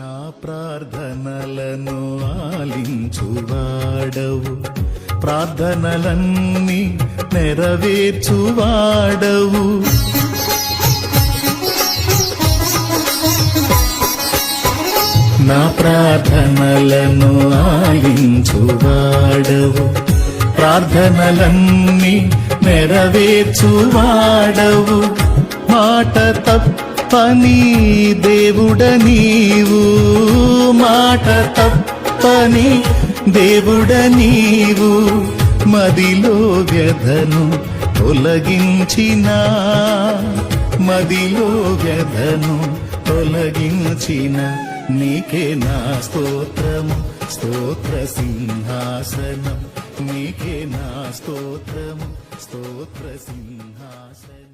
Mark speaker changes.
Speaker 1: నా ప్రార్థనలను ఆలించువాడవు. ప్రార్థనలన్నీ నెరవేర్చువాడవు. నా ప్రార్థనలను ఆలించువాడవు. ప్రార్థనలన్నీ నెరవేర్చువాడవు. మాట తప్ప తప్పని దేవుడ నీవు మాట తప్పని దేవుడ నీవు మదిలో వ్యధను తొలగించిన మదిలో వ్యధను తొలగించిన నీకే నా స్తోత్రము స్తోత్ర సింహాసనం. నీకే నా స్తోత్రము స్తోత్ర సింహాసనం.